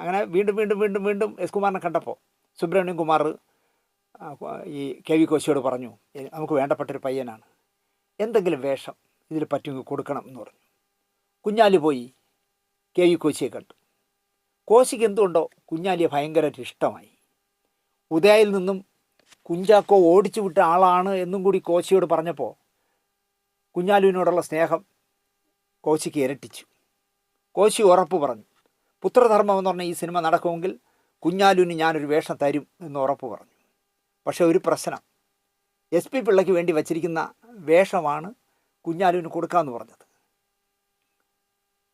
അങ്ങനെ വീണ്ടും വീണ്ടും വീണ്ടും വീണ്ടും എസ് കുമാറിനെ കണ്ടപ്പോൾ സുബ്രഹ്മണ്യം കുമാർ ഈ കെ വി കോശിയോട് പറഞ്ഞു "എ- നമുക്ക് വേണ്ടപ്പെട്ടൊരു പയ്യനാണ്. എന്തെങ്കിലും വേഷം ഇതിൽ പറ്റുമെങ്കിൽ കൊടുക്കണം എന്ന് പറഞ്ഞു. കുഞ്ഞാലി പോയി കെ വി കോശിയെ കണ്ടു. കോശിക്ക് എന്തുകൊണ്ടോ കുഞ്ഞാലിയെ ഭയങ്കരമായിട്ട് ഇഷ്ടമായി. ഉദയയിൽ നിന്നും കുഞ്ചാക്കോ ഓടിച്ചു വിട്ട ആളാണ് എന്നും കൂടി കോശിയോട് പറഞ്ഞപ്പോൾ കുഞ്ഞാലുവിനോടുള്ള സ്നേഹം കോശിക്ക് ഇരട്ടിച്ചു. കോശി ഉറപ്പ് പറഞ്ഞു പുത്രധർമ്മം എന്ന് പറഞ്ഞ ഈ സിനിമ നടക്കുമെങ്കിൽ കുഞ്ഞാലുവിന് ഞാനൊരു വേഷം തരും എന്ന് ഉറപ്പ് പറഞ്ഞു. പക്ഷേ ഒരു പ്രശ്നം. എസ് പി പിള്ളയ്ക്ക് വേണ്ടി വച്ചിരിക്കുന്ന വേഷമാണ് കുഞ്ഞാലുവിന് കൊടുക്കാമെന്ന് പറഞ്ഞത്.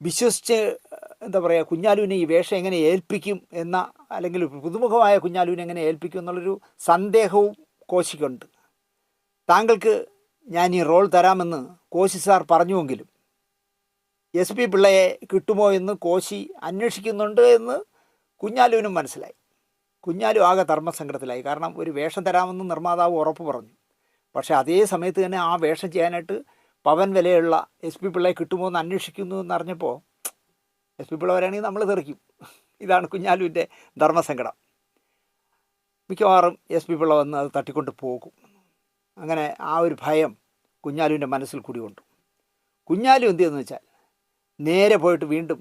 വിശ്വസിച്ച് എന്താ പറയുക കുഞ്ഞാലുവിനെ ഈ വേഷം എങ്ങനെ ഏൽപ്പിക്കും എന്ന അല്ലെങ്കിൽ പുതുമുഖമായ കുഞ്ഞാലുവിനെ എങ്ങനെ ഏൽപ്പിക്കും എന്നുള്ളൊരു സന്ദേഹവും കോശിക്കുണ്ട്. താങ്കൾക്ക് ഞാൻ ഈ റോൾ തരാമെന്ന് കോശി സാർ പറഞ്ഞുവെങ്കിലും എസ് പി പിള്ളയെ കിട്ടുമോ എന്ന് കോശി അന്വേഷിക്കുന്നുണ്ട് എന്ന് കുഞ്ഞാലുവിനും മനസ്സിലായി. കുഞ്ഞാലു ആകെ ധർമ്മസങ്കടത്തിലായി. കാരണം ഒരു വേഷം തരാമെന്ന് നിർമ്മാതാവ് ഉറപ്പ് പറഞ്ഞു. പക്ഷേ അതേ സമയത്ത് തന്നെ ആ വേഷം ചെയ്യാനായിട്ട് പവൻ വിലയുള്ള എസ് പി പിള്ളയെ കിട്ടുമോ എന്ന് അന്വേഷിക്കുന്നു എന്നറിഞ്ഞപ്പോൾ എസ് പി പിള്ള വരാണെങ്കിൽ നമ്മൾ തെറിക്കും. ഇതാണ് കുഞ്ഞാലുവിന്റെ ധർമ്മസങ്കടം. മിക്കവാറും എസ് പി പിള്ള വന്ന് അത് തട്ടിക്കൊണ്ട് പോകും. അങ്ങനെ ആ ഒരു ഭയം കുഞ്ഞാലുവിന്റെ മനസ്സിൽ കൂടി കൊണ്ടു കുഞ്ഞാലു എന്ത് ചെയ്യുന്നു വെച്ചാൽ നേരെ പോയിട്ട് വീണ്ടും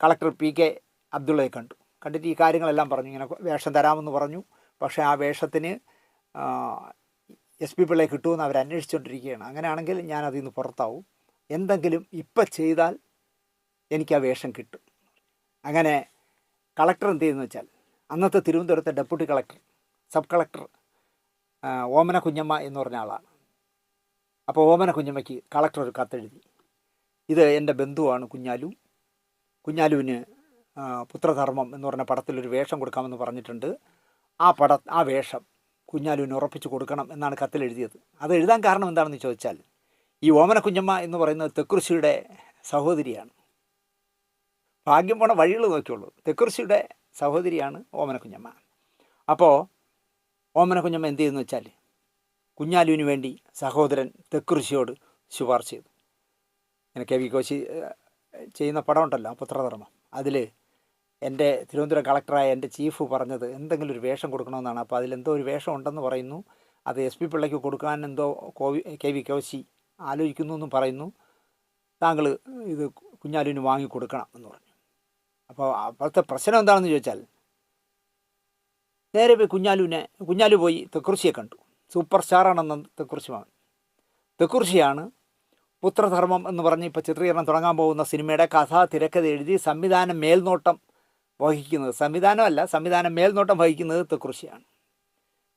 കളക്ടർ പി കെ അബ്ദുള്ളയെ കണ്ടു. കണ്ടിട്ട് ഈ കാര്യങ്ങളെല്ലാം പറഞ്ഞു. ഇങ്ങനെ വേഷം തരാമെന്ന് പറഞ്ഞു. പക്ഷേ ആ വേഷത്തിന് എസ് പി പിള്ളയെ കിട്ടുമെന്ന് അവർ അന്വേഷിച്ചുകൊണ്ടിരിക്കുകയാണ്. അങ്ങനെയാണെങ്കിൽ ഞാൻ നിന്ന് പുറത്താവും. എന്തെങ്കിലും ഇപ്പം ചെയ്താൽ എനിക്ക് ആ വേഷം കിട്ടും. അങ്ങനെ കളക്ടർ എന്ത് ചെയ്യുന്നു വെച്ചാൽ അന്നത്തെ തിരുവനന്തപുരത്തെ deputy collector sub collector Omana Kunjamma എന്ന് പറഞ്ഞ ആളാണ്. അപ്പോൾ ഓമന കുഞ്ഞമ്മയ്ക്ക് കളക്ടർ ഒരു കത്തെഴുതി. ഇത് എന്റെ ബന്ധുവാണ് കുഞ്ഞാലു. കുഞ്ഞാലുവിന് പുത്രധർമ്മം എന്ന് പറഞ്ഞ പടത്തിലൊരു വേഷം കൊടുക്കാമെന്ന് പറഞ്ഞിട്ടുണ്ട്. ആ പട ആ വേഷം കുഞ്ഞാലുവിന് ഉറപ്പിച്ച് കൊടുക്കണം എന്നാണ് കത്തിൽ എഴുതിയത് അത് എഴുതാൻ കാരണം എന്താണെന്ന് ചോദിച്ചാൽ ഈ ഓമന കുഞ്ഞമ്മ എന്ന് പറയുന്നത് തെക്കുറിശിയുടെ സഹോദരിയാണ്. ഭാഗ്യം പോണ വഴികൾ നോക്കിയുള്ളൂ. തെക്കുറിശിയുടെ സഹോദരിയാണ് ഓമന കുഞ്ഞമ്മ. അപ്പോൾ ഓമന കുഞ്ഞമ്മ എന്ത് ചെയ്യുന്നു വെച്ചാൽ കുഞ്ഞാലുവിന് വേണ്ടി സഹോദരൻ തെക്കുറിശിയോട് ശുപാർശ ചെയ്തു. ഇങ്ങനെ കെ വി കോശി ചെയ്യുന്ന പടമുണ്ടല്ലോ പുത്രധർമ്മം. അതിൽ എന്റെ തിരുവനന്തപുരം കളക്ടറായ എന്റെ ചീഫ് പറഞ്ഞത് എന്തെങ്കിലും ഒരു വേഷം കൊടുക്കണമെന്നാണ്. അപ്പോൾ അതിലെന്തോ ഒരു വേഷം ഉണ്ടെന്ന് പറയുന്നു. അത് എസ് പി പിള്ളയ്ക്ക് കൊടുക്കാൻ എന്തോ കോവി കെ വി കോശി ആലോചിക്കുന്നു എന്നും പറയുന്നു. താങ്കൾ ഇത് കുഞ്ഞാലുവിന് വാങ്ങി കൊടുക്കണം എന്ന് പറഞ്ഞു. അപ്പോൾ അപ്പോഴത്തെ പ്രശ്നം എന്താണെന്ന് ചോദിച്ചാൽ നേരെ പോയി കുഞ്ഞാലുവിനെ കുഞ്ഞാലു പോയി തെക്കുറിശിയെ കണ്ടു. സൂപ്പർ സ്റ്റാറാണെന്ന് തെക്കുറിശി വാങ്ങി തെക്കുറിശിയാണ് പുത്രധർമ്മം എന്ന് പറഞ്ഞ് ഇപ്പോൾ ചിത്രീകരണം തുടങ്ങാൻ പോകുന്ന സിനിമയുടെ കഥ തിരക്കഥ എഴുതി സംവിധാനം മേൽനോട്ടം വഹിക്കുന്നത്. സംവിധാനമല്ല സംവിധാനം മേൽനോട്ടം വഹിക്കുന്നത് തെക്കുറിശിയാണ്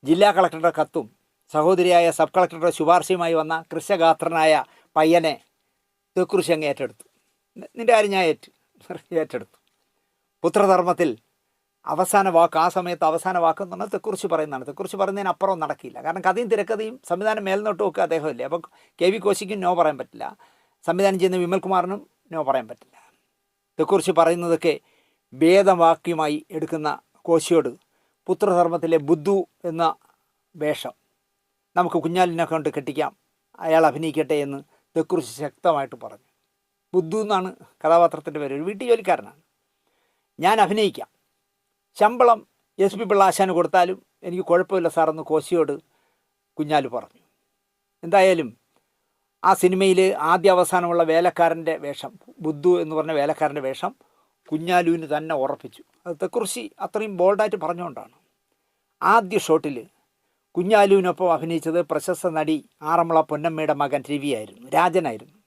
ജില്ലാ കളക്ടറുടെ കത്തും സഹോദരിയായ സബ് കളക്ടറുടെ ശുപാർശയുമായി വന്ന കൃഷ്യഗാത്രനായ പയ്യനെ തെക്കുറിശി അങ്ങ് ഏറ്റെടുത്തു. നിന്റെ കാര്യം ഞാൻ ഏറ്റു ഏറ്റെടുത്തു. പുത്രധർമ്മത്തിൽ അവസാന വാക്ക് ആ സമയത്ത് അവസാന വാക്ക് എന്ന് പറഞ്ഞാൽ തെക്കുറിച്ച് പറയുന്നതാണ്. തെക്കുറിച്ച് പറയുന്നതിന് അപ്പുറം നടക്കില്ല. കാരണം കഥയും തിരക്കഥയും സംവിധാനം മേൽനോട്ടും ഒക്കെ അദ്ദേഹമില്ല. അപ്പോൾ കെ വി കോശിക്കും നോ പറയാൻ പറ്റില്ല. സംവിധാനം ചെയ്യുന്ന വിമൽകുമാറിനും നോ പറയാൻ പറ്റില്ല. തെക്കുറിച്ച് പറയുന്നതൊക്കെ ഭേദവാക്യമായി എടുക്കുന്ന കോശിയോട് പുത്രധർമ്മത്തിലെ ബുദ്ധു എന്ന വേഷം നമുക്ക് കുഞ്ഞാലിനെ കൊണ്ട് കെട്ടിക്കാം. അയാൾ അഭിനയിക്കട്ടെ എന്ന് തെക്കുറിച്ച് ശക്തമായിട്ട് പറഞ്ഞു. ബുദ്ധു എന്നാണ് കഥാപാത്രത്തിന്റെ പേര്. ഒരു വീട്ടു ജോലിക്കാരനാണ് ഞാൻ അഭിനയിക്കാം. ശമ്പളം എസ് പി പിള്ളാശാന് കൊടുത്താലും എനിക്ക് കുഴപ്പമില്ല സാറെന്ന് കോശിയോട് കുഞ്ഞാലു പറഞ്ഞു. എന്തായാലും ആ സിനിമയിൽ ആദ്യ അവസാനമുള്ള വേലക്കാരന്റെ വേഷം ബുദ്ധു എന്ന് പറഞ്ഞ വേലക്കാരന്റെ വേഷം കുഞ്ഞാലുവിന് തന്നെ ഉറപ്പിച്ചു. അത് തെക്കുറിശി അത്രയും ബോൾഡായിട്ട് പറഞ്ഞുകൊണ്ടാണ്. ആദ്യ ഷോട്ടിൽ കുഞ്ഞാലുവിനൊപ്പം അഭിനയിച്ചത് പ്രശസ്ത നടി ആറന്മുള പൊന്നമ്മയുടെ മകൻ രവിയായിരുന്നു രാജനായിരുന്നു.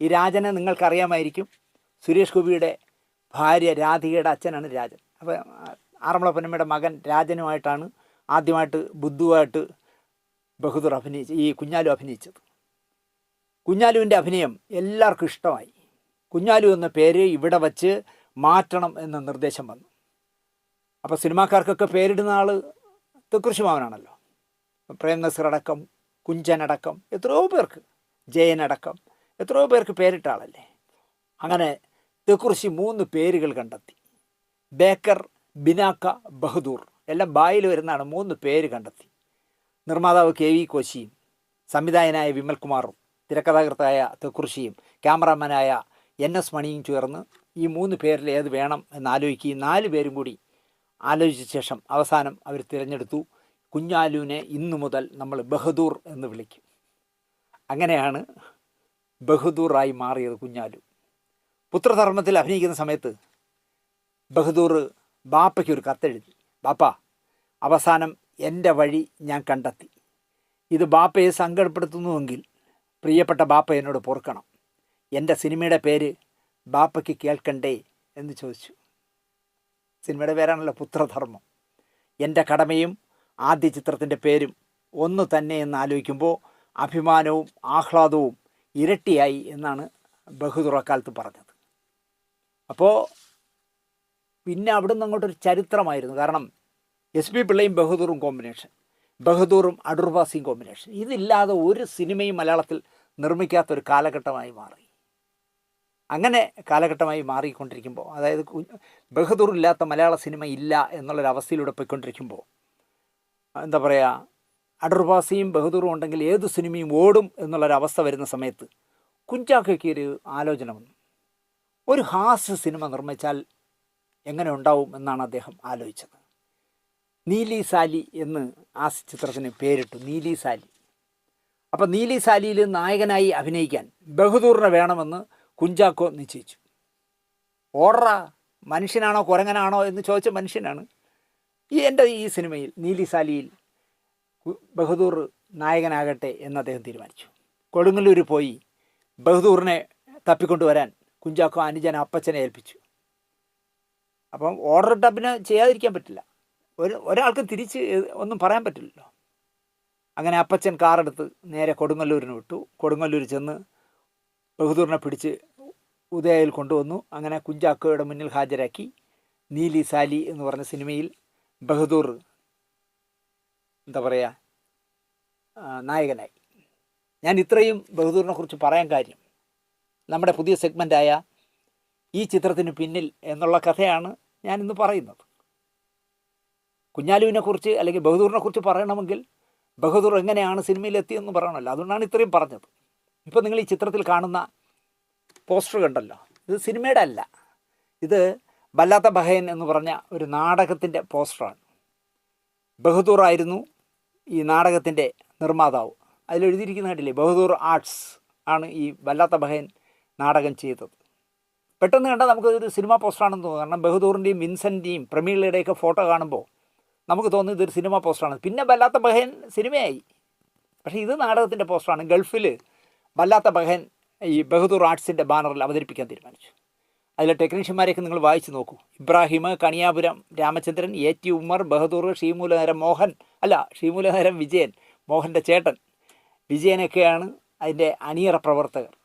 ഈ രാജനെ നിങ്ങൾക്കറിയാമായിരിക്കും സുരേഷ് ഗോപിയുടെ ഭാര്യ രാധികയുടെ അച്ഛനാണ് രാജൻ. അപ്പോൾ ആറന്മുള പൊന്നമ്മയുടെ മകൻ രാജനുമായിട്ടാണ് ആദ്യമായിട്ട് ബുദ്ധുവായിട്ട് ബഹദൂർ അഭിനയിച്ച് ഈ കുഞ്ഞാലു അഭിനയിച്ചത്. കുഞ്ഞാലുവിന്റെ അഭിനയം എല്ലാവർക്കും ഇഷ്ടമായി. കുഞ്ഞാലു എന്ന പേര് ഇവിടെ വച്ച് മാറ്റണം എന്ന നിർദ്ദേശം വന്നു. അപ്പോൾ സിനിമാക്കാർക്കൊക്കെ പേരിടുന്ന ആൾ തെക്കുറിശി മാവനാണല്ലോ പ്രേം നസീർ അടക്കം കുഞ്ചനടക്കം എത്രയോ പേർക്ക് ജയനടക്കം എത്രയോ പേർക്ക് പേരിട്ട ആളല്ലേ. അങ്ങനെ തെക്കുറിശി മൂന്ന് പേരുകൾ കണ്ടെത്തി. Baker Binaca Bahadur. എല്ലാം ബായിൽ വരുന്നതാണ് മൂന്ന് പേര് കണ്ടെത്തി. നിർമ്മാതാവ് കെ വി കോശിയും സംവിധായകനായ വിമൽകുമാറും തിരക്കഥാകൃത്തായ തെക്കുറിശിയും ക്യാമറാമാനായ എൻ എസ് മണിയും ചേർന്ന് ഈ മൂന്ന് പേരിൽ ഏത് വേണം എന്നാലോചിക്കുകയും നാല് പേരും കൂടി ആലോചിച്ച ശേഷം അവസാനം അവർ തിരഞ്ഞെടുത്തു. കുഞ്ഞാലുവിനെ ഇന്നു മുതൽ നമ്മൾ ബഹദൂർ എന്ന് വിളിക്കും. അങ്ങനെയാണ് ബഹദൂറായി മാറിയത് കുഞ്ഞാലു. പുത്രധർമ്മത്തിൽ അഭിനയിക്കുന്ന സമയത്ത് ബഹദൂർ ബാപ്പയ്ക്ക് ഒരു കത്തെഴുതി. ബാപ്പ അവസാനം എന്റെ വഴി ഞാൻ കണ്ടെത്തി. ഇത് ബാപ്പയെ സങ്കടപ്പെടുത്തുന്നുവെങ്കിൽ പ്രിയപ്പെട്ട ബാപ്പ എന്നോട് പൊറുക്കണം. എന്റെ സിനിമയുടെ പേര് ബാപ്പയ്ക്ക് കേൾക്കണ്ടേ എന്ന് ചോദിച്ചു. സിനിമയുടെ പേരാണല്ലോ പുത്രധർമ്മം. എന്റെ കടമയും ആദ്യ ചിത്രത്തിന്റെ പേരും ഒന്ന് തന്നെ എന്ന് ആലോചിക്കുമ്പോൾ അഭിമാനവും ആഹ്ലാദവും ഇരട്ടിയായി എന്നാണ് ബഹുതുറക്കാലത്ത് പറഞ്ഞത്. അപ്പോൾ പിന്നെ അവിടെ നിന്ന് അങ്ങോട്ടൊരു ചരിത്രമായിരുന്നു. കാരണം എസ് പി പിള്ളയും ബഹദൂറും കോമ്പിനേഷൻ ബഹദൂറും അടൂർവാസിയും കോമ്പിനേഷൻ ഇതില്ലാതെ ഒരു സിനിമയും മലയാളത്തിൽ നിർമ്മിക്കാത്തൊരു കാലഘട്ടമായി മാറി. അങ്ങനെ കാലഘട്ടമായി മാറിക്കൊണ്ടിരിക്കുമ്പോൾ അതായത് ബഹദൂർ ഇല്ലാത്ത മലയാള സിനിമ ഇല്ല എന്നുള്ളൊരവസ്ഥയിലൂടെ പോയിക്കൊണ്ടിരിക്കുമ്പോൾ എന്താ പറയുക അടൂർവാസിയും ബഹദൂറും ഉണ്ടെങ്കിൽ ഏത് സിനിമയും ഓടും എന്നുള്ളൊരവസ്ഥ വരുന്ന സമയത്ത് കുഞ്ചാക്കയ്ക്ക് ഒരു ആലോചന വന്നു. ഒരു ഹാസ്യ സിനിമ നിർമ്മിച്ചാൽ എങ്ങനെ ഉണ്ടാവും എന്നാണ് അദ്ദേഹം ആലോചിച്ചത്. നീലി സാലി എന്ന് ആ ചിത്രത്തിന് പേരിട്ടു നീലി സാലി. അപ്പം നീലി സാലിയിൽ നായകനായി അഭിനയിക്കാൻ ബഹദൂറിനെ വേണമെന്ന് കുഞ്ചാക്കോ നിശ്ചയിച്ചു. ഓർഡറ മനുഷ്യനാണോ കുരങ്ങനാണോ എന്ന് ചോദിച്ച മനുഷ്യനാണ്. ഈ എന്റെ ഈ സിനിമയിൽ നീലി സാലിയിൽ ബഹദൂർ നായകനാകട്ടെ എന്ന് അദ്ദേഹം തീരുമാനിച്ചു. കൊടുങ്ങല്ലൂർ പോയി ബഹദൂറിനെ തപ്പിക്കൊണ്ടുവരാൻ കുഞ്ചാക്കോ അനുജൻ അപ്പച്ചനെ ഏൽപ്പിച്ചു. അപ്പം ഓർഡർ ഡബിന് ചെയ്യാതിരിക്കാൻ പറ്റില്ല. ഒരു ഒരാൾക്ക് തിരിച്ച് ഒന്നും പറയാൻ പറ്റില്ലല്ലോ. അങ്ങനെ അപ്പച്ചൻ കാറെടുത്ത് നേരെ കൊടുങ്ങല്ലൂരിന് വിട്ടു. കൊടുങ്ങല്ലൂർ ചെന്ന് ബഹദൂറിനെ പിടിച്ച് ഉദയയിൽ കൊണ്ടുവന്നു. അങ്ങനെ കുഞ്ചാക്കോയുടെ മുന്നിൽ ഹാജരാക്കി. നീലി സാലി എന്ന് പറഞ്ഞ സിനിമയിൽ ബഹദൂർ എന്താ പറയുക നായകനായി. ഞാൻ ഇത്രയും ബഹദൂറിനെ കുറിച്ച് പറയാൻ കാര്യം. നമ്മുടെ പുതിയ സെഗ്മെന്റായ ഈ ചിത്രത്തിന് പിന്നിൽ എന്നുള്ള കഥയാണ് ഞാനിന്ന് പറയുന്നത്. കുഞ്ഞാലുവിനെക്കുറിച്ച് അല്ലെങ്കിൽ ബഹദൂറിനെക്കുറിച്ച് പറയണമെങ്കിൽ ബഹദൂർ എങ്ങനെയാണ് സിനിമയിലെത്തിയെന്ന് പറയണമല്ലോ. അതുകൊണ്ടാണ് ഇത്രയും പറഞ്ഞത്. ഇപ്പോൾ നിങ്ങൾ ഈ ചിത്രത്തിൽ കാണുന്ന പോസ്റ്റർ കണ്ടല്ലോ. ഇത് സിനിമയുടെ അല്ല. ഇത് വല്ലാത്ത ബഹയൻ എന്ന് പറഞ്ഞ ഒരു നാടകത്തിന്റെ പോസ്റ്ററാണ്. ബഹദൂർ ആയിരുന്നു ഈ നാടകത്തിന്റെ നിർമ്മാതാവ്. അതിലെഴുതിയിരിക്കുന്ന കണ്ടില്ലേ? ബഹദൂർ ആർട്സ് ആണ് ഈ വല്ലാത്ത ബഹയൻ നാടകം ചെയ്തത്. പെട്ടെന്ന് കണ്ടാൽ നമുക്ക് ഒരു സിനിമ പോസ്റ്ററാണെന്ന് തോന്നും കാരണം ബഹദൂറിന്റെയും വിൻസെന്റെയും പ്രമീളയുടെയൊക്കെ ഫോട്ടോ കാണുമ്പോൾ നമുക്ക് തോന്നുന്നു ഇതൊരു സിനിമ പോസ്റ്ററാണ് പിന്നെ വല്ലാത്ത ബഹൻ സിനിമയായി. പക്ഷേ ഇത് നാടകത്തിന്റെ പോസ്റ്ററാണ് ഗൾഫിൽ വല്ലാത്ത ബഹൻ ഈ ബഹദൂർ ആർട്സിന്റെ ബാനറിൽ അവതരിപ്പിക്കാൻ തീരുമാനിച്ചു. അതിലെ ടെക്നീഷ്യന്മാരെയൊക്കെ നിങ്ങൾ വായിച്ചു നോക്കൂ. Ibrahim Kaniyapuram Ramachandran A T Umar Bahadur Sreemoolanagaram Mohan. അല്ല ഷീമൂലനേരം വിജയൻ മോഹന്റെ ചേട്ടൻ. വിജയനൊക്കെയാണ് അതിന്റെ അണിയറ പ്രവർത്തകർ.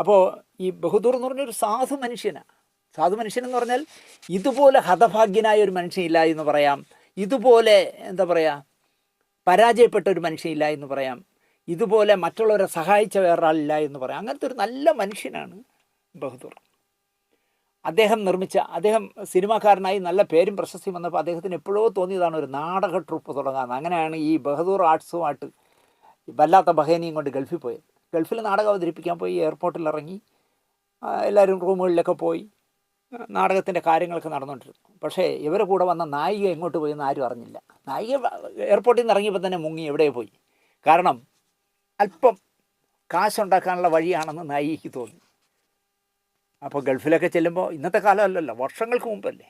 അപ്പോൾ ഈ ബഹദൂർ എന്ന് പറഞ്ഞൊരു സാധു മനുഷ്യനാണ് സാധു മനുഷ്യൻ എന്ന് പറഞ്ഞാൽ ഇതുപോലെ ഹതഭാഗ്യനായ ഒരു മനുഷ്യനില്ല എന്ന് പറയാം. ഇതുപോലെ എന്താ പറയുക പരാജയപ്പെട്ട ഒരു മനുഷ്യനില്ല എന്ന് പറയാം. ഇതുപോലെ മറ്റുള്ളവരെ സഹായിച്ച വേറൊരാളില്ല എന്ന് പറയാം. അങ്ങനത്തെ ഒരു നല്ല മനുഷ്യനാണ് ബഹദൂർ. അദ്ദേഹം നിർമ്മിച്ച അദ്ദേഹം സിനിമാക്കാരനായി നല്ല പേരും പ്രശസ്തിയും വന്നപ്പോൾ അദ്ദേഹത്തിന് എപ്പോഴോ തോന്നിയതാണ് ഒരു നാടക ട്രൂപ്പ് തുടങ്ങാമെന്ന് അങ്ങനെയാണ് ഈ ബഹദൂർ ആർട്സുമായിട്ട് വല്ലാത്ത ബഹേനിയും കൊണ്ട് ഗൾഫിൽ പോയത്. ഗൾഫിൽ നാടകം അവതരിപ്പിക്കാൻ പോയി എയർപോർട്ടിൽ ഇറങ്ങി എല്ലാവരും റൂമുകളിലൊക്കെ പോയി നാടകത്തിന്റെ കാര്യങ്ങളൊക്കെ നടന്നുകൊണ്ടിരുന്നു. പക്ഷേ ഇവരെ കൂടെ വന്ന നായിക എങ്ങോട്ട് പോയി എന്ന് ആരും അറിഞ്ഞില്ല. നായിക എയർപോർട്ടിൽ നിന്ന് ഇറങ്ങിയപ്പോൾ തന്നെ മുങ്ങി എവിടെ പോയി? കാരണം അല്പം കാശുണ്ടാക്കാനുള്ള വഴിയാണെന്ന് നായികയ്ക്ക് തോന്നി. അപ്പോൾ ഗൾഫിലൊക്കെ ചെല്ലുമ്പോൾ ഇന്നത്തെ കാലമല്ലല്ലോ വർഷങ്ങൾക്ക് മുമ്പല്ലേ?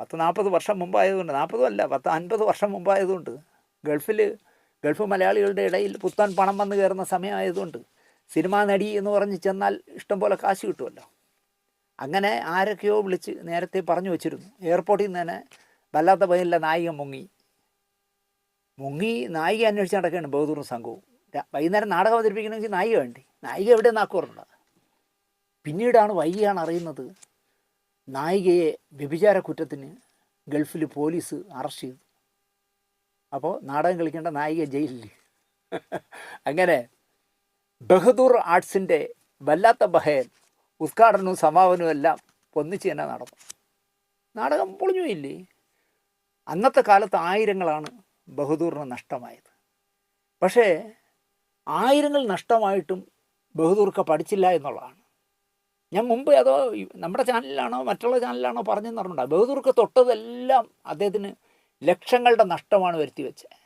പത്ത് നാൽപ്പത് വർഷം മുമ്പായതുകൊണ്ട് നാൽപ്പതും അല്ല പത്ത് അൻപത് വർഷം മുമ്പായതുകൊണ്ട് ഗൾഫിൽ ഗൾഫ് മലയാളികളുടെ ഇടയിൽ പുത്തൻ പണം വന്നു കയറുന്ന സമയമായതുകൊണ്ട് സിനിമാ നടി എന്ന് പറഞ്ഞ് ചെന്നാൽ ഇഷ്ടംപോലെ കാശ് കിട്ടുമല്ലോ. അങ്ങനെ ആരൊക്കെയോ വിളിച്ച് നേരത്തെ പറഞ്ഞു വച്ചിരുന്നു. എയർപോർട്ടിൽ നിന്ന് തന്നെ വല്ലാത്ത പതിനില്ല നായിക മുങ്ങി. മുങ്ങി നായിക അന്വേഷിച്ച് നടക്കുകയാണ് ബഹദൂറും സംഘവും. വൈകുന്നേരം നാടകം അവതരിപ്പിക്കണമെങ്കിൽ നായിക വേണ്ടി? നായിക എവിടെ നാക്കുറുണ്ട് പിന്നീടാണ് വൈകിയാണ് അറിയുന്നത് നായികയെ വ്യഭിചാര കുറ്റത്തിന് ഗൾഫിൽ പോലീസ് അറസ്റ്റ് ചെയ്തു. അപ്പോൾ നാടകം കളിക്കേണ്ട നായിക ജയിലിൽ അങ്ങനെ ബഹദൂർ ആർട്സിന്റെ വല്ലാത്ത ബഹയൻ ഉദ്ഘാടനവും സമാപനവും എല്ലാം ഒന്നിച്ച് തന്നെ നടന്നു. നാടകം പൊളിഞ്ഞുമില്ലേ അന്നത്തെ കാലത്ത് ആയിരങ്ങളാണ് ബഹദൂറിന് നഷ്ടമായത്. പക്ഷേ ആയിരങ്ങൾ നഷ്ടമായിട്ടും ബഹദൂർക്ക് പഠിച്ചില്ല എന്നുള്ളതാണ്. ഞാൻ മുമ്പ് അതോ നമ്മുടെ ചാനലിലാണോ മറ്റുള്ള ചാനലിലാണോ പറഞ്ഞെന്ന് പറഞ്ഞിട്ടുണ്ടോ ബഹദൂർക്ക് തൊട്ടതെല്ലാം അദ്ദേഹത്തിന് ലക്ഷങ്ങളുടെ നഷ്ടമാണ് വരുത്തി വെച്ചത്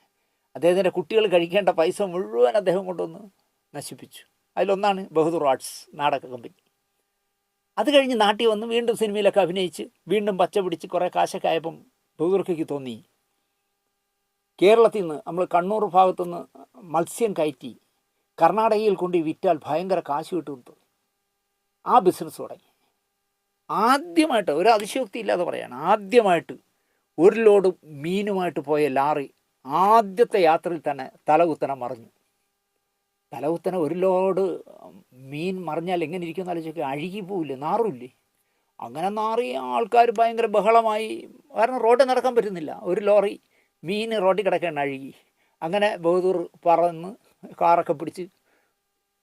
അദ്ദേഹത്തിന്റെ കുട്ടികൾ കഴിക്കേണ്ട പൈസ മുഴുവൻ അദ്ദേഹം കൊണ്ടുവന്ന് നശിപ്പിച്ചു. അതിലൊന്നാണ് ബഹദൂർ ആർട്സ് നാടക കമ്പനി. അത് കഴിഞ്ഞ് നാട്ടിൽ വന്ന് വീണ്ടും സിനിമയിലൊക്കെ അഭിനയിച്ച് വീണ്ടും പച്ച പിടിച്ച് കുറേ കാശൊക്കെ ആയപ്പം ബഹദൂർക്കയ്ക്ക് തോന്നി. കേരളത്തിൽ നിന്ന് നമ്മൾ കണ്ണൂർ ഭാഗത്തുനിന്ന് മത്സ്യം കയറ്റി കർണാടകയിൽ കൊണ്ട് വിറ്റാൽ ഭയങ്കര കാശ് കിട്ടുമെന്ന് ആ ബിസിനസ് തുടങ്ങി. ആദ്യമായിട്ട് ഒരു അതിശയോക്തി ഇല്ലാതെ പറയാണ്. ആദ്യമായിട്ട് ഒരു ലോഡ് മീനുമായിട്ട് പോയ ലാറി ആദ്യത്തെ യാത്രയിൽ തന്നെ തലകുത്തനെ മറിഞ്ഞു. തലകുത്തനെ ഒരു ലോഡ് മീൻ മറിഞ്ഞാൽ എങ്ങനെ ഇരിക്കും ഇരിക്കുമെന്ന് ആലോചിക്കുക അഴുകി പോവില്ലേ? നാറില്ലേ? അങ്ങനെ നാറി ആൾക്കാർ ഭയങ്കര ബഹളമായി. കാരണം റോഡിൽ നടക്കാൻ പറ്റുന്നില്ല. ഒരു ലോറി മീൻ റോഡിൽ കിടക്കാൻ അഴുകി. അങ്ങനെ ബഹദൂർ പറന്ന് കാറൊക്കെ പിടിച്ച്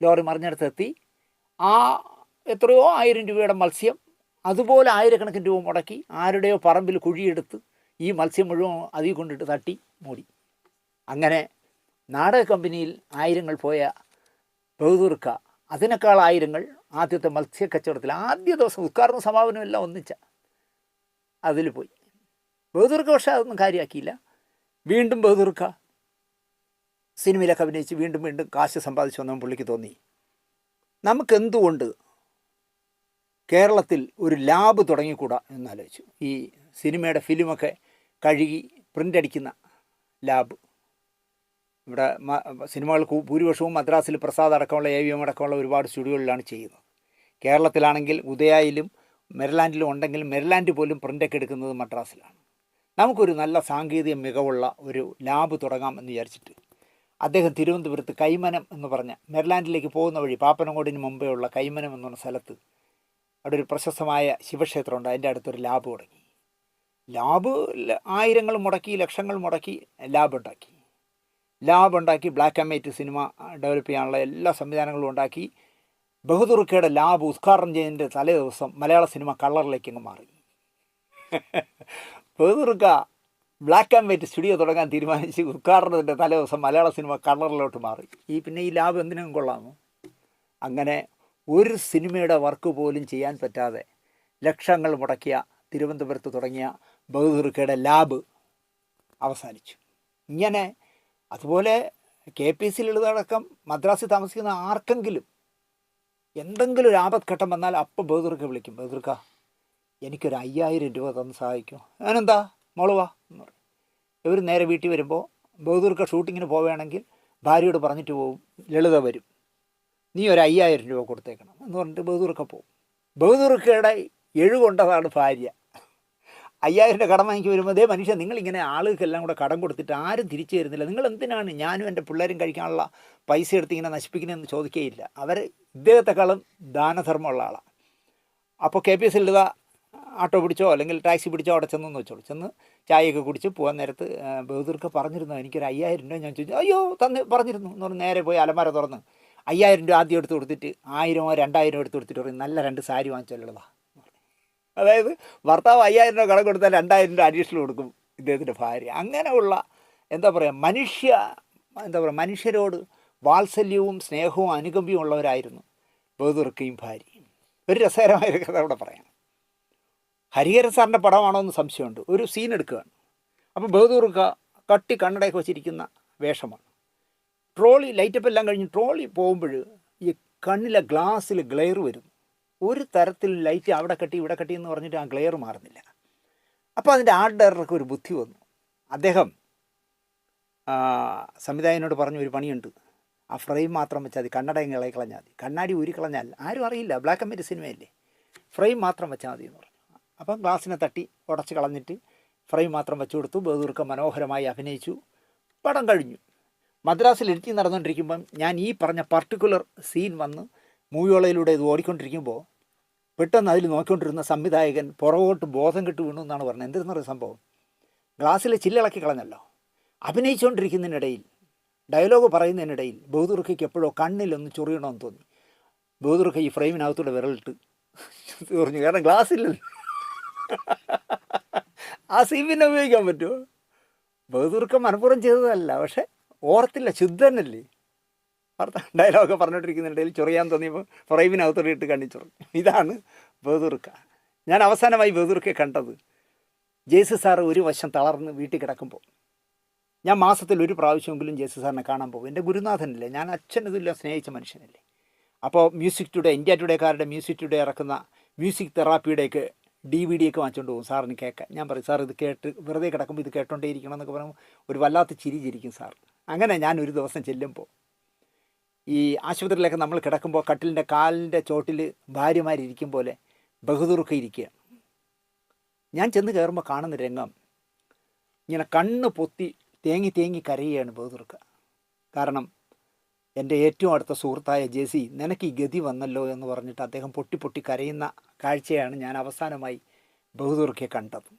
ലോറി മറിഞ്ഞിടത്തെത്തി. ആ എത്രയോ ആയിരം രൂപയുടെ മത്സ്യം അതുപോലെ ആയിരക്കണക്കിന് രൂപ മുടക്കി ആരുടെയോ പറമ്പിൽ കുഴിയെടുത്ത് ഈ മത്സ്യം മുഴുവൻ അതിൽ കൊണ്ടിട്ട് തട്ടി മൂടി. അങ്ങനെ നാടക കമ്പനിയിൽ ആയിരങ്ങൾ പോയ ബഹുദൂർക്ക അതിനേക്കാൾ ആയിരങ്ങൾ ആദ്യത്തെ മത്സ്യ കച്ചവടത്തിൽ ആദ്യ ദിവസം ഉദ്ഘാടന സമാപനം എല്ലാം ഒന്നിച്ച അതിൽ പോയി. ബഹുദൂർക്ക പക്ഷേ അതൊന്നും കാര്യമാക്കിയില്ല. വീണ്ടും ബഹുദൂർക്ക സിനിമയിലൊക്കെ അഭിനയിച്ച് വീണ്ടും വീണ്ടും കാശ് സമ്പാദിച്ചു വന്നവൻ പുള്ളിക്ക് തോന്നി. നമുക്കെന്തുകൊണ്ട് കേരളത്തിൽ ഒരു ലാബ് തുടങ്ങിക്കൂടാ എന്നാലോചിച്ചു ഈ സിനിമയുടെ ഫിലിമൊക്കെ കഴുകി പ്രിന്റ് അടിക്കുന്ന ലാബ് ഇവിടെ സിനിമകൾ ഭൂരിപക്ഷവും മദ്രാസിൽ പ്രസാദ് അടക്കമുള്ള എ വി എം അടക്കമുള്ള ഒരുപാട് സ്റ്റുഡിയോകളിലാണ് ചെയ്യുന്നത്. കേരളത്തിലാണെങ്കിൽ ഉദയായിലും മെരിലാൻഡിലും ഉണ്ടെങ്കിൽ മെരിലാൻഡ് പോലും പ്രിന്റൊക്കെ എടുക്കുന്നത് മദ്രാസിലാണ്. നമുക്കൊരു നല്ല സാങ്കേതിക മികവുള്ള ഒരു ലാബ് തുടങ്ങാം എന്ന് വിചാരിച്ചിട്ട് അദ്ദേഹം തിരുവനന്തപുരത്ത് കൈമനം എന്ന് പറഞ്ഞ മെരിലാൻഡിലേക്ക് പോകുന്ന വഴി പാപ്പനങ്കോടിന് മുമ്പേ ഉള്ള കൈമനം എന്നുള്ള സ്ഥലത്ത് അവിടെ ഒരു പ്രശസ്തമായ ശിവക്ഷേത്രമുണ്ട്. അതിന്റെ അടുത്തൊരു ലാബ് തുടങ്ങി. ലാബ് ആയിരങ്ങൾ മുടക്കി ലക്ഷങ്ങൾ മുടക്കി ലാബ് ഉണ്ടാക്കി ലാബ് ഉണ്ടാക്കി black and white cinema develop ചെയ്യാനുള്ള എല്ലാ സംവിധാനങ്ങളും ഉണ്ടാക്കി. ബഹുദുർക്കയുടെ ലാബ് ഉദ്ഘാടനം ചെയ്തതിന്റെ തലേ ദിവസം മലയാള സിനിമ കളറിലേക്ക് അങ്ങ് മാറി. ബഹുദുർക്ക ബ്ലാക്ക് ആൻഡ് വൈറ്റ് സ്റ്റുഡിയോ തുടങ്ങാൻ തീരുമാനിച്ച് ഉദ്ഘാടനത്തിന്റെ തലേ ദിവസം മലയാള സിനിമ കളറിലോട്ട് മാറി. ഈ പിന്നെ ഈ ലാബ് എന്തിനും കൊള്ളാമോ? അങ്ങനെ ഒരു സിനിമയുടെ വർക്ക് പോലും ചെയ്യാൻ പറ്റാതെ ലക്ഷങ്ങൾ മുടക്കിയ തിരുവനന്തപുരത്ത് തുടങ്ങിയ ബഹദൂർക്കയുടെ ലാബ് അവസാനിച്ചു. ഇങ്ങനെ അതുപോലെ കെ പി സി ലളിതടക്കം മദ്രാസിൽ താമസിക്കുന്ന ആർക്കെങ്കിലും എന്തെങ്കിലും ഒരു ആപത്ഘട്ടം വന്നാൽ അപ്പം ബഹദൂർക്ക വിളിക്കും. ബഹദൂർക്ക എനിക്കൊരു അയ്യായിരം രൂപ തന്ന് സഹായിക്കും. ഞാനെന്താ? മോളുവാ എന്ന് പറയും. ഇവർ നേരെ വീട്ടിൽ വരുമ്പോൾ ബഹദൂർക്ക ഷൂട്ടിങ്ങിന് പോവുകയാണെങ്കിൽ ഭാര്യയോട് പറഞ്ഞിട്ട് പോവും. ലളിത വരും. നീ ഒരു അയ്യായിരം രൂപ കൊടുത്തേക്കണം എന്ന് പറഞ്ഞിട്ട് ബഹുദൂർക്ക പോവും. ബഹുദൂർക്കയുടെ എഴുകൊണ്ടതാണ് ഭാര്യ. അയ്യായിരം കടം വാങ്ങിച്ച് വരുമ്പോൾ അതേ മനുഷ്യൻ നിങ്ങളിങ്ങനെ ആളുകൾക്കെല്ലാം കൂടെ കടം കൊടുത്തിട്ട് ആരും തിരിച്ചു തരുന്നില്ല. നിങ്ങൾ എന്തിനാണ് ഞാനും എന്റെ പിള്ളേരും കഴിക്കാനുള്ള പൈസ എടുത്ത് ഇങ്ങനെ നശിപ്പിക്കുന്നതെന്ന് ചോദിക്കുകയില്ല അവർ ഇദ്ദേഹത്തെക്കാളും ദാനധർമ്മമുള്ള ആളാണ് അപ്പോൾ കെ പി എസ് ലളിത ആട്ടോ പിടിച്ചോ അല്ലെങ്കിൽ ടാക്സി പിടിച്ചോ അവിടെ ചെന്നെന്ന് വെച്ചോളൂ. ചെന്ന് ചായയൊക്കെ കുടിച്ച് പോകാൻ നേരത്ത് ബഹുദൂർക്ക് പറഞ്ഞിരുന്നു എനിക്കൊരു അയ്യായിരം രൂപ ഞാൻ ചോദിച്ചു. അയ്യോ തന്ന് പറഞ്ഞിരുന്നു എന്ന് പറഞ്ഞ് നേരെ പോയി അലമാര തുറന്ന്. അയ്യായിരം രൂപ ആദ്യം എടുത്ത് കൊടുത്തിട്ട് ആയിരമോ രണ്ടായിരമോ എടുത്ത് കൊടുത്തിട്ട് പറയും നല്ല രണ്ട് സാരി വാങ്ങിച്ചോ ലളിത അതായത് ഭർത്താവ് അയ്യായിരം രൂപ കടം കൊടുത്താൽ രണ്ടായിരം രൂപ അഡീഷണൽ കൊടുക്കും ഇദ്ദേഹത്തിന്റെ ഭാര്യ. അങ്ങനെയുള്ള എന്താ പറയുക മനുഷ്യ എന്താ പറയുക മനുഷ്യരോട് വാത്സല്യവും സ്നേഹവും അനുകമ്പയും ഉള്ളവരായിരുന്നു ബഹദൂർക്കയും ഭാര്യയും. ഒരു രസകരമായ ഒരു കഥ അവിടെ പറയാം. ഹരിഹരൻ സാറിന്റെ പടമാണോ എന്ന് സംശയമുണ്ട്. ഒരു സീൻ എടുക്കുകയാണ്. അപ്പോൾ ബഹദൂർക്ക കട്ടി കണ്ണടയൊക്കെ വെച്ചിരിക്കുന്ന വേഷമാണ്. ട്രോളി ലൈറ്റപ്പ് എല്ലാം കഴിഞ്ഞ് ട്രോളി പോകുമ്പോൾ ഈ കണ്ണിലെ ഗ്ലാസ്സിൽ ഗ്ലെയർ വരുന്നു ഒരു തരത്തിൽ ലൈറ്റ് അവിടെ കെട്ടി ഇവിടെ കെട്ടി എന്ന് പറഞ്ഞിട്ട് ആ ഗ്ലെയർ മാറുന്നില്ല. അപ്പോൾ അതിന്റെ ആർട്ട് ഡയറക്ടർക്ക് ഒരു ബുദ്ധി വന്നു. അദ്ദേഹം സംവിധായകനോട് പറഞ്ഞു ഒരു പണിയുണ്ട്. ആ ഫ്രെയിം മാത്രം വെച്ചാൽ മതി. കണ്ണട ഇളകി കളഞ്ഞാൽ മതി. കണ്ണാടി ഊരി കളഞ്ഞാൽ ആരും അറിയില്ല. ബ്ലാക്ക് ആൻഡ് വൈറ്റ് സിനിമയല്ലേ. ഫ്രെയിം മാത്രം വെച്ചാൽ മതി എന്ന് പറഞ്ഞു. അപ്പം ഗ്ലാസ്സിനെ തട്ടി ഉടച്ച് കളഞ്ഞിട്ട് ഫ്രെയിം മാത്രം വെച്ചു കൊടുത്തു. ബഹദൂർക്ക മനോഹരമായി അഭിനയിച്ചു. പടം കഴിഞ്ഞു. മദ്രാസിൽ എഡിറ്റിംഗ് നടന്നുകൊണ്ടിരിക്കുമ്പം ഞാൻ ഈ പറഞ്ഞ പർട്ടിക്കുലർ സീൻ വന്ന് മൂവിയോളയിലൂടെ ഇത് ഓടിക്കൊണ്ടിരിക്കുമ്പോൾ പെട്ടെന്ന് അതിൽ നോക്കിക്കൊണ്ടിരുന്ന സംവിധായകൻ പുറകോട്ട് ബോധം കെട്ട് വീണു എന്നാണ് പറഞ്ഞത്. എന്തെന്ന് പറയുന്ന സംഭവം? ഗ്ലാസ്സിലെ ചില്ലിളക്കി കളഞ്ഞല്ലോ. അഭിനയിച്ചുകൊണ്ടിരിക്കുന്നതിനിടയിൽ ഡയലോഗ് പറയുന്നതിനിടയിൽ ബഹദൂർക്കയ്ക്ക് എപ്പോഴോ കണ്ണിലൊന്ന് ചൊറിയണമെന്ന് തോന്നി. ബഹദൂർക്ക ഈ ഫ്രെയിമിനകത്തൂടെ വിരലിട്ട് പറഞ്ഞു കാരണം ഗ്ലാസ്സില്ലല്ലോ ആ സീൻ പിന്നെ ഉപയോഗിക്കാൻ പറ്റുമോ? ബഹദൂർക്ക മനഃപൂർവം ചെയ്തതല്ല. പക്ഷെ ഓർത്തില്ല. ശുദ്ധനല്ലേ? വാർത്ത ഡയലോഗ് പറഞ്ഞുകൊണ്ടിരിക്കുന്നുണ്ടെങ്കിൽ ചൊറിയാൻ തോന്നിയപ്പോൾ ഫ്രൈവിനകത്തോടെ ഇട്ട് കണ്ണിച്ചൊറി ഇതാണ് ബഹദൂർക്ക ഞാൻ അവസാനമായി ബഹദൂർക്കെ കണ്ടത്. ജേസു സാറ് ഒരു വശം തളർന്ന് വീട്ടിൽ കിടക്കുമ്പോൾ. ഞാൻ മാസത്തിൽ ഒരു പ്രാവശ്യമെങ്കിലും ജേസു സാറിനെ കാണാൻ പോകും. എന്റെ ഗുരുനാഥനല്ലേ? ഞാൻ അച്ഛനതില്ല സ്നേഹിച്ച മനുഷ്യനല്ലേ? അപ്പോൾ മ്യൂസിക് ടുഡേ ഇന്ത്യ ടുഡേക്കാരുടെ മ്യൂസിക് ടുഡേ ഇറക്കുന്ന മ്യൂസിക് തെറാപ്പിയുടെയൊക്കെ ഡി വി ഡി ഒക്കെ വാങ്ങിച്ചുകൊണ്ട് പോകും സാറിന് കേൾക്കാൻ. ഞാൻ പറയും സാർ ഇത് കേട്ട് വെറുതെ കിടക്കുമ്പോൾ ഇത് കേട്ടോണ്ടേ ഇരിക്കണം എന്നൊക്കെ പറയുമ്പോൾ ഒരു വല്ലാത്ത ചിരി ചിരിക്കും സാർ അങ്ങനെ ഞാൻ ഒരു ദിവസം ചെല്ലുമ്പോൾ ഈ ആശുപത്രിയിലൊക്കെ നമ്മൾ കിടക്കുമ്പോൾ കട്ടിലിന്റെ കാലിന്റെ ചോട്ടിൽ ഭാര്യമാരിയ്ക്കും പോലെ ബഹുദൂർക്ക് ഇരിക്കുക. ഞാൻ ചെന്ന് കയറുമ്പോൾ കാണുന്ന രംഗം ഇങ്ങനെ കണ്ണ് പൊത്തി തേങ്ങി തേങ്ങി കരയുകയാണ് ബഹുദൂർക്ക കാരണം എന്റെ ഏറ്റവും അടുത്ത സുഹൃത്തായ ജെസി നിനക്ക് ഈ ഗതി വന്നല്ലോ എന്ന് പറഞ്ഞിട്ട് അദ്ദേഹം പൊട്ടി പൊട്ടി കരയുന്ന കാഴ്ചയാണ് ഞാൻ അവസാനമായി ബഹുദൂർക്കെ കണ്ടത്.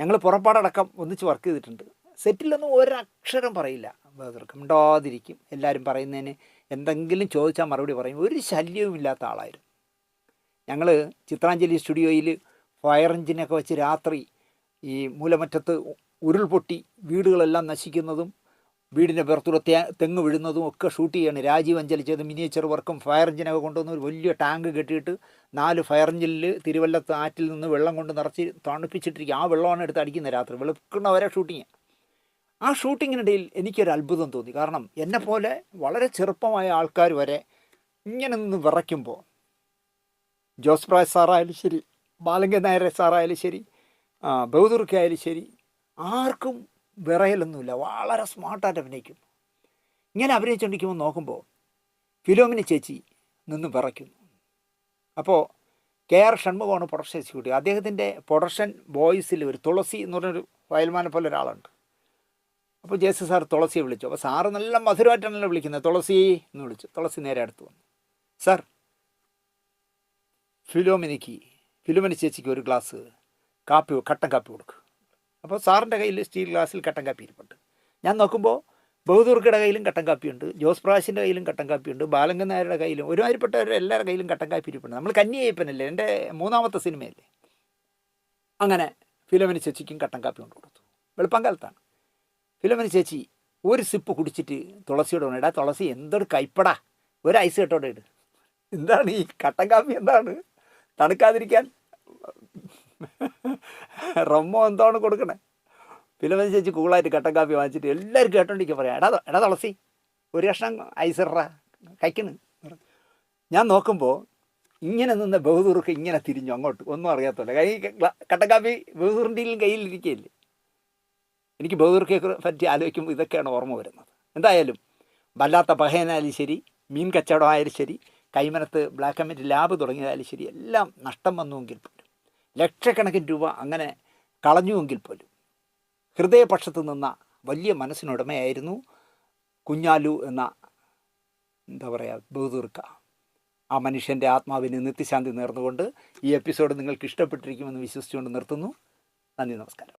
ഞങ്ങൾ പുറപ്പാടടക്കം ഒന്നിച്ച് വർക്ക് ചെയ്തിട്ടുണ്ട്. സെറ്റിലൊന്നും ഒരക്ഷരം പറയില്ല. ബഹദൂർക്ക് മിണ്ടാതിരിക്കും. എല്ലാവരും പറയുന്നതിന് എന്തെങ്കിലും ചോദിച്ചാൽ മറുപടി പറയും. ഒരു ശല്യവും ഇല്ലാത്ത ആളായിരുന്നു. ഞങ്ങൾ ചിത്രാഞ്ജലി സ്റ്റുഡിയോയിൽ ഫയർ എഞ്ചിനൊക്കെ വെച്ച് രാത്രി ഈ മൂലമറ്റത്ത് ഉരുൾപൊട്ടി വീടുകളെല്ലാം നശിക്കുന്നതും വീടിന്റെ പുറത്തൂടെ തെങ്ങ് വീഴുന്നതും ഒക്കെ ഷൂട്ട് ചെയ്യാണ്. രാജീവ് അഞ്ചലി ചെയ്ത് മിനിയേച്ചർ വർക്കും ഫയർ എഞ്ചിനൊക്കെ കൊണ്ടുവന്ന് ഒരു വലിയ ടാങ്ക് കെട്ടിയിട്ട് നാല് ഫയർ എഞ്ചിനിൽ തിരുവല്ലത്ത് ആറ്റിൽ നിന്ന് വെള്ളം കൊണ്ട് നിറച്ച് തണുപ്പിച്ചിട്ടിരിക്കുക. ആ വെള്ളമാണ് എടുത്ത് അടിക്കുന്നത് രാത്രി. വെളുക്കുന്നവരെ ഷൂട്ടിങ് ആ ഷൂട്ടിങ്ങിനിടയിൽ എനിക്കൊരു അത്ഭുതം തോന്നി. കാരണം എന്നെപ്പോലെ വളരെ ചെറുപ്പമായ ആൾക്കാർ വരെ ഇങ്ങനെ നിന്ന് വിറയ്ക്കുമ്പോൾ ജോസ് പ്രായ് സാറായാലും ശരി ബാലങ്കൻ നായർ സാറായാലും ശരി ബൗദുർക്കായാലും ശരി ആർക്കും വിറയലൊന്നുമില്ല. വളരെ സ്മാർട്ടായിട്ട് അഭിനയിക്കും. ഇങ്ങനെ അഭിനയിച്ചുകൊണ്ടിരിക്കുമ്പോൾ നോക്കുമ്പോൾ ഫിലോമിനി ചേച്ചി നിന്ന് വിറയ്ക്കുന്നു. അപ്പോൾ കെ ആർ ഷൺമുഖമാണ് പ്രൊഡക്ഷൻ എക്സിക്യൂട്ടീവ്. അദ്ദേഹത്തിന്റെ പ്രൊഡക്ഷൻ ബോയ്സിൽ ഒരു തുളസി എന്ന് പറഞ്ഞൊരു വയൽമാനെ പോലെ ഒരാളുണ്ട്. അപ്പോൾ ജേസു സാർ തുളസിയെ വിളിച്ചു. അപ്പോൾ സാറ് നല്ല മധുരമായിട്ടാണല്ലോ വിളിക്കുന്നത്. തുളസി എന്ന് വിളിച്ചു. തുളസി നേരെ അടുത്ത് വന്നു. സാർ ഫിലോമിനിക്ക് ഫിലോമിനി ചേച്ചിക്ക് ഒരു ഗ്ലാസ് കാപ്പി കട്ടൻ കാപ്പി കൊടുക്കുക അപ്പോൾ സാറിന്റെ കയ്യിൽ സ്റ്റീൽ ഗ്ലാസ്സിൽ കട്ടൻ കാപ്പി ഇരിപ്പുണ്ട്. ഞാൻ നോക്കുമ്പോൾ ബഹുദൂർക്കയുടെ കയ്യിലും കട്ടൻ കാപ്പിയുണ്ട് ജോസ് പ്രാശിന്റെ കയ്യിലും കട്ടൻ കാപ്പിയുണ്ട് ബാലങ്കൻ നായരുടെ കയ്യിലും ഒരുമാതിരിപ്പെട്ടവരുടെ എല്ലാവരുടെ കയ്യിലും കട്ടൻ കാപ്പി ഇരിപ്പുണ്ട്. നമ്മൾ കന്നിയപ്പനല്ലേ എന്റെ മൂന്നാമത്തെ സിനിമയല്ലേ. അങ്ങനെ ഫിലോമിനി ചേച്ചിക്കും കട്ടൻ കാപ്പി കൊണ്ട് കൊടുത്തു. വെളുപ്പം കാലത്താണ്. ഫിലോമിനി ചേച്ചി ഒരു സിപ്പ് കുടിച്ചിട്ട് തുളസിയോട് വേണം എടാ തുളസി എന്തൊരു കൈപ്പടാ. ഒരു ഐസ് കെട്ടോടെ ഇട്. എന്താണ് ഈ കട്ടൻ കാപ്പി എന്താണ്? തണുക്കാതിരിക്കാൻ. റമ്മോ എന്താണ് കൊടുക്കണേ? ഫിലോമിനി ചേച്ചി കൂളായിട്ട് കട്ടൻ കാപ്പി വാങ്ങിച്ചിട്ട് എല്ലാവരും കേട്ടോണ്ടിരിക്കാൻ പറയാം എടാ എടാ തുളസി ഒരു കഷ്ണം ഇറ കഴിക്കണ് ഞാൻ നോക്കുമ്പോൾ ഇങ്ങനെ നിന്ന് ബഹദൂർക്ക് ഇങ്ങനെ തിരിഞ്ഞു അങ്ങോട്ട്. ഒന്നും അറിയാത്തല്ല കൈ കട്ടൻ കാപ്പി ബഹദൂറിന്റെ കയ്യിലിരിക്കുകയില്ലേ എനിക്ക് ബഹദൂർക്കെ പറ്റി ആലോചിക്കുമ്പോൾ ഇതൊക്കെയാണ് ഓർമ്മ വരുന്നത്. എന്തായാലും വല്ലാത്ത പഹയനായാലും ശരി മീൻ കച്ചവടമായാലും ശരി കൈമനത്ത് ബ്ലാക്ക് ആൻഡ് വൈറ്റ് ലാബ് തുടങ്ങിയതായാലും ശരി എല്ലാം നഷ്ടം വന്നുവെങ്കിൽ പോലും ലക്ഷക്കണക്കിന് രൂപ അങ്ങനെ കളഞ്ഞുവെങ്കിൽ പോലും ഹൃദയപക്ഷത്ത് നിന്ന വലിയ മനസ്സിനുടമയായിരുന്നു കുഞ്ഞാലു എന്ന എന്താ പറയുക ബഹദൂർക്ക. ആ മനുഷ്യന്റെ ആത്മാവിന് നിത്യശാന്തി നേർന്നുകൊണ്ട് ഈ എപ്പിസോഡ് നിങ്ങൾക്ക് ഇഷ്ടപ്പെട്ടിരിക്കുമെന്ന് വിശ്വസിച്ചുകൊണ്ട് നിർത്തുന്നു. നന്ദി നമസ്കാരം.